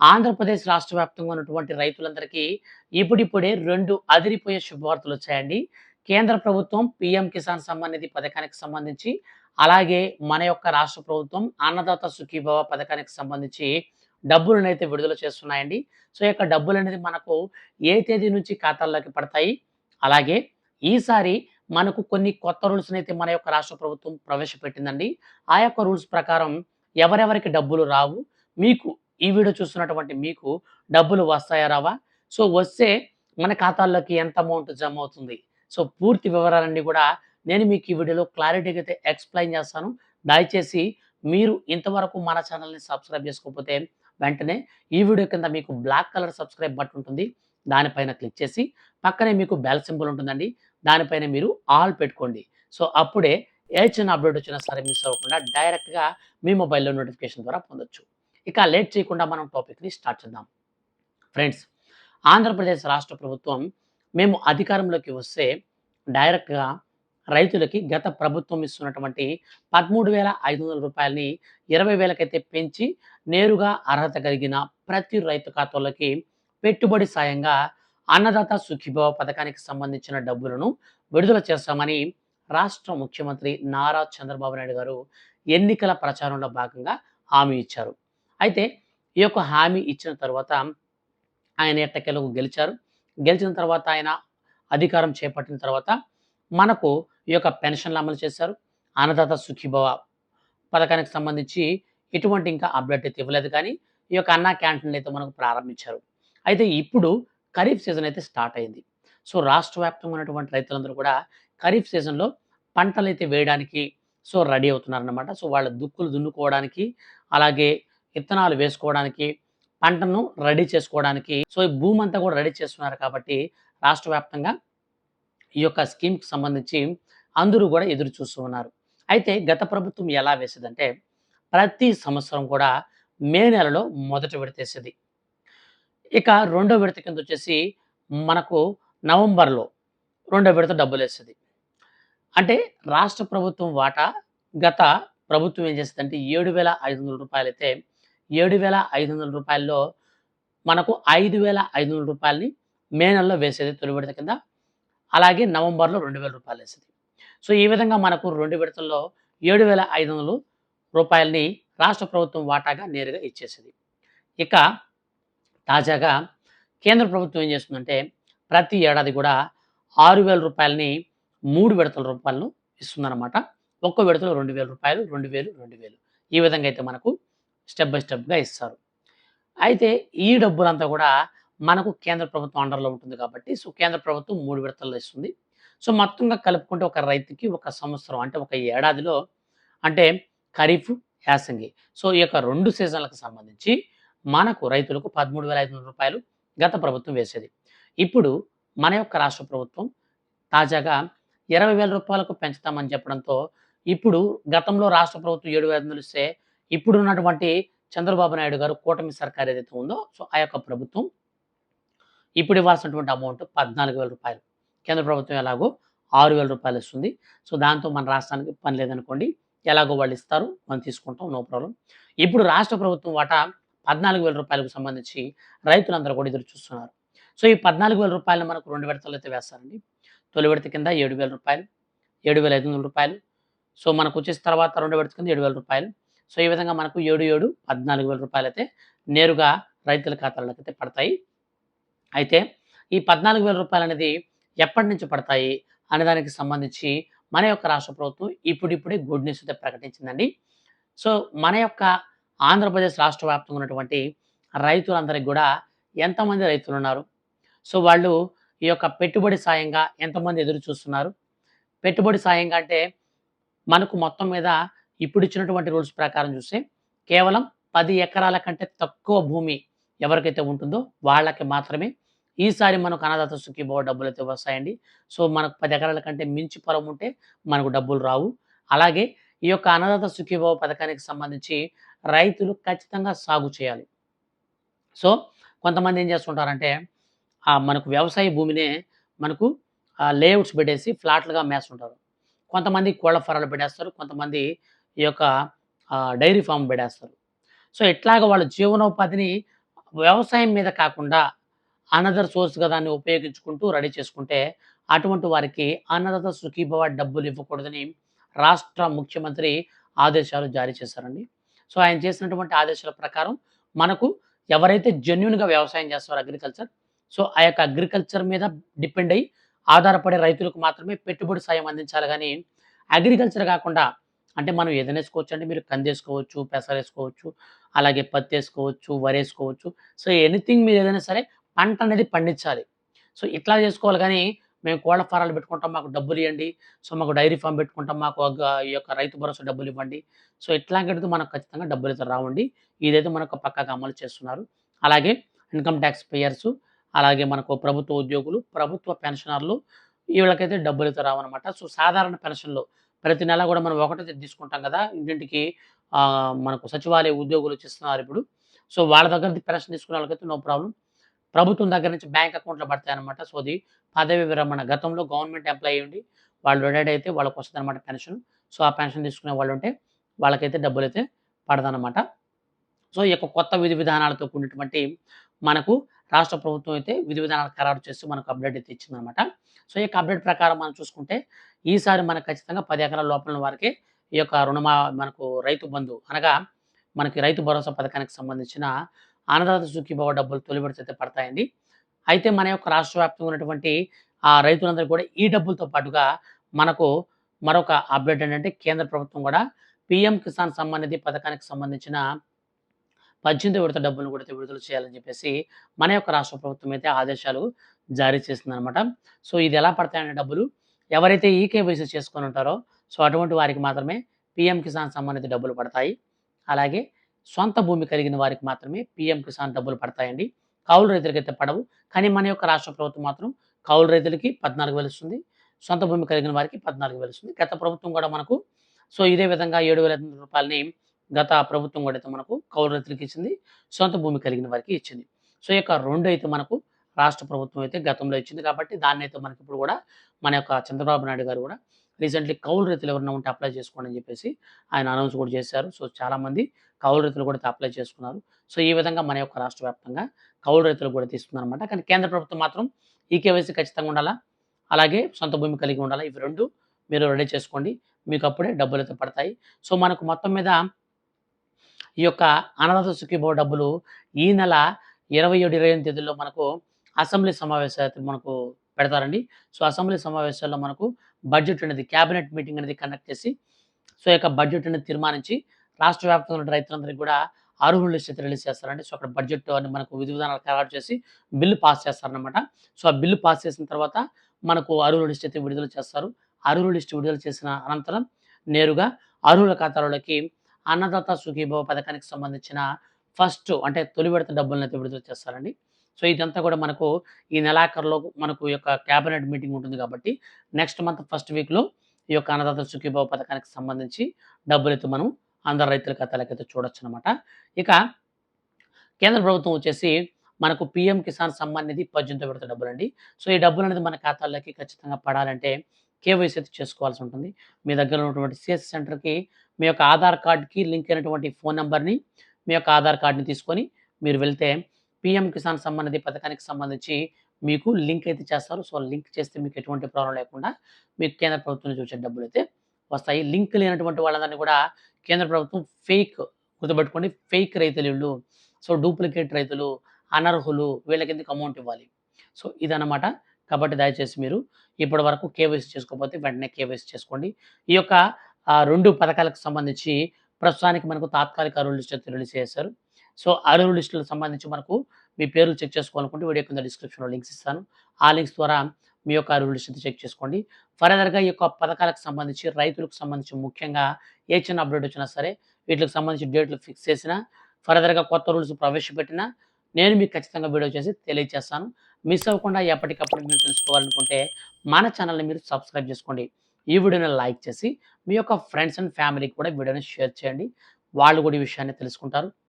ఆంధ్రప్రదేశ్ రాష్ట్ర వ్యాప్తంగా ఉన్నటువంటి రైతులందరికీ ఇప్పుడిప్పుడే రెండు అదిరిపోయే శుభవార్తలు వచ్చాయండి. కేంద్ర ప్రభుత్వం పిఎం కిసాన్ సమ్మాన్ పథకానికి సంబంధించి అలాగే మన యొక్క రాష్ట్ర ప్రభుత్వం అన్నదాత సుఖీభవ పథకానికి సంబంధించి డబ్బులను అయితే విడుదల చేస్తున్నాయండి. సో యొక్క డబ్బులు అనేది మనకు ఏ తేదీ నుంచి ఖాతాల్లోకి పడతాయి? అలాగే ఈసారి మనకు కొన్ని కొత్త రూల్స్ని అయితే మన యొక్క రాష్ట్ర ప్రభుత్వం ప్రవేశపెట్టిందండి. ఆ యొక్క రూల్స్ ప్రకారం ఎవరెవరికి డబ్బులు రావు? మీకు ఈ వీడియో చూస్తున్నటువంటి మీకు డబ్బులు వస్తాయా రావా? సో వస్తే మన ఖాతాల్లోకి ఎంత అమౌంట్ జమ అవుతుంది? సో పూర్తి వివరాలన్నీ కూడా నేను మీకు ఈ వీడియోలో క్లారిటీగా అయితే ఎక్స్ప్లెయిన్ చేస్తాను. దయచేసి మీరు ఇంతవరకు మన ఛానల్ని సబ్స్క్రైబ్ చేసుకోకపోతే వెంటనే ఈ వీడియో కింద మీకు బ్లాక్ కలర్ సబ్స్క్రైబ్ బటన్ ఉంటుంది. దానిపైన క్లిక్ చేసి పక్కనే మీకు బెల్ సింబల్ ఉంటుందండి. దానిపైన మీరు ఆల్ పెట్టుకోండి. సో అప్పుడే ఏ చిన్న అప్డేట్ వచ్చినా సరే మిస్ అవ్వకుండా డైరెక్ట్గా మీ మొబైల్లో నోటిఫికేషన్ ద్వారా పొందొచ్చు. ఇక లేట్ చేయకుండా మనం టాపిక్ని స్టార్ట్ చేద్దాం. ఫ్రెండ్స్ ఆంధ్రప్రదేశ్ రాష్ట్ర ప్రభుత్వం మేము అధికారంలోకి వస్తే డైరెక్ట్గా రైతులకి గత ప్రభుత్వం ఇస్తున్నటువంటి పదమూడు వేల ఐదు వందల రూపాయలని ఇరవై వేలకైతే పెంచి నేరుగా అర్హత కలిగిన ప్రతి రైతు ఖాతాలోకి పెట్టుబడి సాయంగా అన్నదాత సుఖీభవ పథకానికి సంబంధించిన డబ్బులను విడుదల చేస్తామని రాష్ట్ర ముఖ్యమంత్రి నారా చంద్రబాబు నాయుడు గారు ఎన్నికల ప్రచారంలో భాగంగా హామీ ఇచ్చారు. అయితే ఈ యొక్క హామీ ఇచ్చిన తర్వాత ఆయన ఎట్టకేలకు గెలిచారు. గెలిచిన తర్వాత ఆయన అధికారం చేపట్టిన తర్వాత మనకు ఈ యొక్క పెన్షన్లు అమలు చేశారు. అన్నదాత సుఖీభవ పథకానికి సంబంధించి ఎటువంటి ఇంకా అప్డేట్ అయితే ఇవ్వలేదు కానీ ఈ యొక్క అన్నా క్యాంటీన్లు అయితే మనకు ప్రారంభించారు. అయితే ఇప్పుడు ఖరీఫ్ సీజన్ అయితే స్టార్ట్ అయింది. సో రాష్ట్ర వ్యాప్తంగా ఉన్నటువంటి రైతులందరూ కూడా ఖరీఫ్ సీజన్లో పంటలు అయితే వేయడానికి సో రెడీ అవుతున్నారన్నమాట. సో వాళ్ళ దుక్కులు దున్నుకోవడానికి అలాగే విత్తనాలు వేసుకోవడానికి పంటను రెడీ చేసుకోవడానికి. సో ఈ భూమి అంతా కూడా రెడీ చేస్తున్నారు కాబట్టి రాష్ట్ర వ్యాప్తంగా ఈ యొక్క స్కీమ్కి సంబంధించి అందరూ కూడా ఎదురు చూస్తూ ఉన్నారు. అయితే గత ప్రభుత్వం ఎలా వేసేదంటే ప్రతి సంవత్సరం కూడా మే నెలలో మొదట విడతేసేది. ఇక రెండో విడత కింద వచ్చేసి మనకు నవంబర్లో రెండో విడత డబ్బులు వేస్తుంది అంటే రాష్ట్ర ప్రభుత్వం వాటా గత ప్రభుత్వం ఏం చేస్తుందంటే ఏడు వేల ఐదు వందల రూపాయలు అయితే ఏడు వేల ఐదు వందల రూపాయల్లో మనకు ఐదు వేల ఐదు వందల రూపాయలని మే నెలలో వేసేది తొలి విడత కింద. అలాగే నవంబర్లో రెండు వేల రూపాయలు వేసేది. సో ఈ విధంగా మనకు రెండు విడతల్లో ఏడు వేల ఐదు వందలు రూపాయలని రాష్ట్ర ప్రభుత్వం వాటాగా నేరుగా ఇచ్చేసేది. ఇక తాజాగా కేంద్ర ప్రభుత్వం ఏం చేస్తుందంటే ప్రతి ఏడాది కూడా ఆరు వేల రూపాయలని మూడు విడతల రూపాయలను ఇస్తుందన్నమాట. ఒక్క విడతలో రెండు వేల రూపాయలు రెండు వేలు రెండు వేలు. ఈ విధంగా అయితే మనకు స్టెప్ బై స్టెప్గా ఇస్తారు. అయితే ఈ డబ్బులంతా కూడా మనకు కేంద్ర ప్రభుత్వం అండర్లో ఉంటుంది కాబట్టి సో కేంద్ర ప్రభుత్వం మూడు విడతల్లో ఇస్తుంది. సో మొత్తంగా కలుపుకుంటే ఒక రైతుకి ఒక సంవత్సరం అంటే ఒక ఏడాదిలో అంటే ఖరీఫ్ యాసంగి. సో ఈ యొక్క రెండు సీజన్లకు సంబంధించి మనకు రైతులకు పదమూడు వేల ఐదు వందల రూపాయలు గత ప్రభుత్వం వేసేది. ఇప్పుడు మన యొక్క రాష్ట్ర ప్రభుత్వం తాజాగా ఇరవై వేల రూపాయలకు పెంచుతామని చెప్పడంతో ఇప్పుడు గతంలో రాష్ట్ర ప్రభుత్వం ఏడు వేల వందలు ఇస్తే ఇప్పుడున్నటువంటి చంద్రబాబు నాయుడు గారు కూటమి సర్కార్ ఏదైతే ఉందో సో ఆ యొక్క ప్రభుత్వం ఇప్పుడు ఇవ్వాల్సినటువంటి అమౌంట్ పద్నాలుగు వేల రూపాయలు. కేంద్ర ప్రభుత్వం ఎలాగో ఆరు వేల రూపాయలు ఇస్తుంది. సో దాంతో మన రాష్ట్రానికి పని లేదనుకోండి ఎలాగో వాళ్ళు ఇస్తారు మనం తీసుకుంటాం నో ప్రాబ్లం. ఇప్పుడు రాష్ట్ర ప్రభుత్వం వాటా పద్నాలుగు వేల రూపాయలకు సంబంధించి రైతులందరూ కూడా ఎదురు చూస్తున్నారు. సో ఈ పద్నాలుగు వేల రూపాయలు మనకు రెండు విడతలు అయితే వేస్తారండి. తొలి విడత కింద ఏడు వేల రూపాయలు ఏడు వేల ఐదు వందల రూపాయలు. సో మనకు వచ్చేసిన తర్వాత రెండు విడత కింద ఏడు వేల రూపాయలు. సో ఈ విధంగా మనకు ఏడు ఏడు పద్నాలుగు వేల రూపాయలు అయితే నేరుగా రైతుల ఖాతాలకు అయితే పడతాయి. అయితే ఈ పద్నాలుగు వేల రూపాయలు అనేది ఎప్పటి నుంచి పడతాయి అనే దానికి సంబంధించి మన యొక్క రాష్ట్ర ప్రభుత్వం ఇప్పుడిప్పుడే గుడ్ న్యూస్ అయితే ప్రకటించిందండి. సో మన యొక్క ఆంధ్రప్రదేశ్ రాష్ట్ర వ్యాప్తంగా ఉన్నటువంటి రైతులందరికీ కూడా ఎంతమంది రైతులు ఉన్నారు? సో వాళ్ళు ఈ యొక్క పెట్టుబడి సాయంగా ఎంతమంది ఎదురు చూస్తున్నారు? పెట్టుబడి సాయంగా అంటే మనకు మొత్తం మీద ఇప్పుడు ఇచ్చినటువంటి రూల్స్ ప్రకారం చూస్తే కేవలం పది ఎకరాల కంటే తక్కువ భూమి ఎవరికైతే ఉంటుందో వాళ్ళకి మాత్రమే ఈసారి మనకు అన్నదాత సుఖీభవ డబ్బులు అయితే వస్తాయండి. సో మనకు పది ఎకరాల కంటే మించి పొలం ఉంటే మనకు డబ్బులు రావు. అలాగే ఈ యొక్క అన్నదాత సుఖీభవ పథకానికి సంబంధించి రైతులు ఖచ్చితంగా సాగు చేయాలి. సో కొంతమంది ఏం చేస్తుంటారంటే మనకు వ్యవసాయ భూమినే మనకు లేఅవుట్స్ పెట్టేసి ఫ్లాట్లుగా మేస్తుంటారు. కొంతమంది కోళ్ళ ఫారాలు పెట్టేస్తారు. కొంతమంది ఈ యొక్క డైరీ ఫామ్ పెడేస్తారు సో ఇట్లాగ వాళ్ళ జీవనోపాధిని వ్యవసాయం మీద కాకుండా అనదర్ సోర్స్‌గా దాన్ని ఉపయోగించుకుంటూ రెడీ చేసుకుంటే అటువంటి వారికి అన్నదాత సుఖీభవ డబ్బులు ఇవ్వకూడదని రాష్ట్ర ముఖ్యమంత్రి ఆదేశాలు జారీ చేశారండి. సో, ఆయన చేసినటువంటి ఆదేశాల ప్రకారం మనకు ఎవరైతే జెన్యున్గా వ్యవసాయం చేస్తారో అగ్రికల్చర్ సో, ఆ యొక్క అగ్రికల్చర్ మీద డిపెండ్ అయ్యి ఆధారపడే రైతులకు మాత్రమే పెట్టుబడి సాయం అందించాలి కానీ అగ్రికల్చర్ కాకుండా అంటే మనం ఏదైనా వేసుకోవచ్చు అంటే మీరు కందేసుకోవచ్చు, పెసరేసుకోవచ్చు, అలాగే పత్తి వేసుకోవచ్చు వరి వరేసుకోవచ్చు. సో, ఎనీథింగ్ మీరు ఏదైనా సరే పంట అనేది పండించాలి. సో, ఇట్లా చేసుకోవాలి కానీ మేము కోళ్ళ ఫారాలు పెట్టుకుంటాం మాకు డబ్బులు ఇవ్వండి సో, మాకు డైరీ ఫార్మ్ పెట్టుకుంటాం మాకు ఈ యొక్క రైతు భరోసా డబ్బులు ఇవ్వండి సో, ఇట్లాంటిది మనకు ఖచ్చితంగా డబ్బులైతే రావండి. ఇదైతే మనకు పక్కాగా అమలు చేస్తున్నారు. అలాగే ఇన్‌కమ్ టాక్స్ పేయర్సు, అలాగే మనకు ప్రభుత్వ ఉద్యోగులు, ప్రభుత్వ పెన్షనర్లు వీళ్ళకైతే డబ్బులైతే రావన్నమాట. సో, సాధారణ పెన్షన్లో ప్రతి నెల కూడా మనం ఒకటే తీసుకుంటాం కదా! ఇంటింటికి మనకు సచివాలయ ఉద్యోగులు వచ్చిస్తున్నారిప్పుడు. సో, వాళ్ళ దగ్గర నుంచి పెన్షన్ తీసుకునే వాళ్ళకైతే నో ప్రాబ్లమ్. ప్రభుత్వం దగ్గర నుంచి బ్యాంక్ అకౌంట్‌లో పడతాయన్నమాట. సో, అది పదవి విరమణ గతంలో గవర్నమెంట్ ఎంప్లాయీ ఉండి వాళ్ళు రిటైర్డ్ అయితే వాళ్ళకొస్తదన్నమాట పెన్షన్. సో, ఆ పెన్షన్ తీసుకునే వాళ్ళు ఉంటే వాళ్ళకైతే డబ్బులైతే పడదనమాట సో, ఈ యొక్క కొత్త విధి విధానాలతో కూడినటువంటి మనకు రాష్ట్ర ప్రభుత్వం అయితే విధి విధానాలు ఖరారు చేస్తూ మనకు అప్డేట్ అయితే ఇచ్చిందనమాట సో, ఈ యొక్క అప్డేట్ ప్రకారం మనం చూసుకుంటే ఈసారి మనకు ఖచ్చితంగా పది ఎకరాల లోపల వారికి ఈ యొక్క రుణమా మనకు రైతు బంధు అనగా మనకి రైతు భరోసా పథకానికి సంబంధించిన అన్నదాత సుఖీభవ డబ్బులు తొలి విడత అయితే పడతాయండి. అయితే మన యొక్క రాష్ట్ర వ్యాప్తంగా ఉన్నటువంటి ఆ రైతులందరికీ కూడా ఈ డబ్బులతో పాటుగా మనకు మరొక అప్డేట్ ఏంటంటే కేంద్ర ప్రభుత్వం కూడా పీఎం కిసాన్ సమ్మాన్ నిధి పథకానికి సంబంధించిన 18 విడత డబ్బులను కూడా అయితే విడుదల చేయాలని చెప్పేసి మన యొక్క రాష్ట్ర ప్రభుత్వం అయితే ఆదేశాలు జారీ చేసిందనమాట. సో, ఇది ఎలా పడతాయంటే డబ్బులు ఎవరైతే ఈకేవైసీ చేసుకొని ఉంటారో సో, అటువంటి వారికి మాత్రమే పీఎం కిసాన్ సంబంధిత డబ్బులు పడతాయి. అలాగే సొంత భూమి కలిగిన వారికి మాత్రమే పీఎం కిసాన్ డబ్బులు పడతాయండి. కౌలు రైతులకైతే పడవు. కానీ మన యొక్క రాష్ట్ర ప్రభుత్వం మాత్రం కౌలు రైతులకి 14,000 ఇస్తుంది. సొంత భూమి కలిగిన వారికి 14,000 ఇస్తుంది. గత ప్రభుత్వం కూడా మనకు సో, ఇదే విధంగా ఏడు వేల ఐదు రూపాయలని గత ప్రభుత్వం కూడా అయితే మనకు కౌలు రైతులకి ఇచ్చింది. సొంత భూమి కలిగిన వారికి ఇచ్చింది. సో, ఈ యొక్క రెండు అయితే మనకు రాష్ట్ర ప్రభుత్వం అయితే గతంలో ఇచ్చింది కాబట్టి దాన్నైతే మనకిప్పుడు కూడా మన యొక్క చంద్రబాబు నాయుడు గారు కూడా రీసెంట్‌లీ కౌలు రైతులు ఎవరైనా ఉంటే అప్లై చేసుకోండి అని చెప్పేసి ఆయన అనౌన్స్ కూడా చేశారు. సో, చాలామంది కౌలు రైతులు కూడా అప్లై చేసుకున్నారు. సో, ఈ విధంగా మన యొక్క రాష్ట్ర వ్యాప్తంగా కౌలు రైతులు కూడా తీసుకున్నారనమాట కానీ కేంద్ర ప్రభుత్వం మాత్రం ఈ కేవైసీ ఖచ్చితంగా ఉండాలా. అలాగే సొంత భూమి కలిగి ఉండాలా. ఇవి రెండు మీరు రెడీ చేసుకోండి. మీకు అప్పుడే డబ్బులైతే పడతాయి. సో, మనకు మొత్తం మీద ఈ యొక్క అన్నదాత సుఖీభవ డబ్బులు ఈ నెల 27, 28 తేదీల్లో మనకు అసెంబ్లీ సమావేశాలు అయితే మనకు పెడతారండి. సో, అసెంబ్లీ సమావేశాల్లో మనకు బడ్జెట్ అనేది క్యాబినెట్ మీటింగ్ అనేది కండక్ట్ చేసి సో, యొక్క బడ్జెట్ అనేది తీర్మానించి రాష్ట్ర వ్యాప్తంగా ఉన్న రైతులందరికీ కూడా అర్హుల లిస్ట్ అయితే రిలీజ్ చేస్తారండి. సో, అక్కడ బడ్జెట్ అని మనకు విధి విధానాలు ఖరారు చేసి బిల్లు పాస్ చేస్తారన్నమాట. సో, ఆ బిల్లు పాస్ చేసిన తర్వాత మనకు అర్హుల లిస్ట్ అయితే విడుదల చేస్తారు. అర్హుల లిస్ట్ విడుదల చేసిన అనంతరం నేరుగా అర్హుల ఖాతాలోకి అన్నదాత సుఖీభవ పథకానికి సంబంధించిన ఫస్ట్ అంటే తొలి విడత డబ్బులనైతే విడుదల చేస్తారండి. సో, ఇదంతా కూడా మనకు ఈ నెలాఖరులో మనకు యొక్క క్యాబినెట్ మీటింగ్ ఉంటుంది కాబట్టి నెక్స్ట్ మంత్ ఫస్ట్ వీక్‌లో ఈ యొక్క అన్నదాత సుఖీభావ పథకానికి సంబంధించి డబ్బులైతే మనం అందరు రైతుల ఖాతాలకైతే చూడొచ్చనమాట. ఇక కేంద్ర ప్రభుత్వం వచ్చేసి మనకు పీఎం కిసాన్ సమ్మాన్ నిధి 18 విడత డబ్బులండి. సో, ఈ డబ్బులు అనేది మన ఖాతాల్లోకి ఖచ్చితంగా పడాలంటే కేవైసీ అయితే చేసుకోవాల్సి ఉంటుంది. మీ దగ్గర ఉన్నటువంటి సిఎస్ సెంటర్‌కి మీ యొక్క ఆధార్ కార్డ్‌కి లింక్ అయినటువంటి ఫోన్ నెంబర్ని మీ యొక్క ఆధార్ కార్డ్‌ని తీసుకొని మీరు వెళ్తే పీఎం కిసాన్ సమ్మాన్ పథకానికి సంబంధించి మీకు లింక్ అయితే చేస్తారు. సో, లింక్ చేస్తే మీకు ఎటువంటి ప్రాబ్లం లేకుండా మీకు కేంద్ర ప్రభుత్వం నుంచి వచ్చే డబ్బులైతే వస్తాయి. లింక్ లేనటువంటి వాళ్ళందరిని కూడా కేంద్ర ప్రభుత్వం ఫేక్ గుర్తుపెట్టుకోండి ఫేక్ రైతులు వీళ్ళు. సో, డూప్లికేట్ రైతులు, అనర్హులు వీళ్ళకెందుకు అమౌంట్ ఇవ్వాలి. సో, ఇదన్నమాట. కాబట్టి దయచేసి మీరు ఇప్పటి వరకు కేవైసీ చేసుకోకపోతే వెంటనే కేవైసీ చేసుకోండి. ఈ యొక్క రెండు పథకాలకు సంబంధించి ప్రస్తుతానికి మనకు తాత్కాలిక అర్హుల లిస్ట్ రిలీజ్ చేశారు. సో, అర్హుల లిస్టులకు సంబంధించి మనకు మీ పేర్లు చెక్ చేసుకోవాలనుకుంటే వీడియో కింద డిస్క్రిప్షన్‌లో లింక్స్ ఇస్తాను. ఆ లింక్స్ ద్వారా మీ యొక్క అర్హుల లిస్టు చెక్ చేసుకోండి. ఫర్దర్‌గా ఈ యొక్క పథకాలకు సంబంధించి రైతులకు సంబంధించి ముఖ్యంగా ఏ చిన్న అప్డేట్ వచ్చినా సరే వీటికి సంబంధించి డేట్లు ఫిక్స్ చేసినా ఫర్దర్‌గా కొత్త రూల్స్ ప్రవేశపెట్టినా నేను మీకు ఖచ్చితంగా వీడియో చేసి తెలియజేస్తాను. మిస్ అవ్వకుండా ఎప్పటికప్పుడు మీరు తెలుసుకోవాలనుకుంటే మన ఛానెల్‌ని మీరు సబ్స్క్రైబ్ చేసుకోండి. ఈ వీడియోని లైక్ చేసి మీ యొక్క ఫ్రెండ్స్ అండ్ ఫ్యామిలీకి కూడా వీడియోని షేర్ చేయండి. వాళ్ళు కూడా ఈ విషయాన్ని తెలుసుకుంటారు.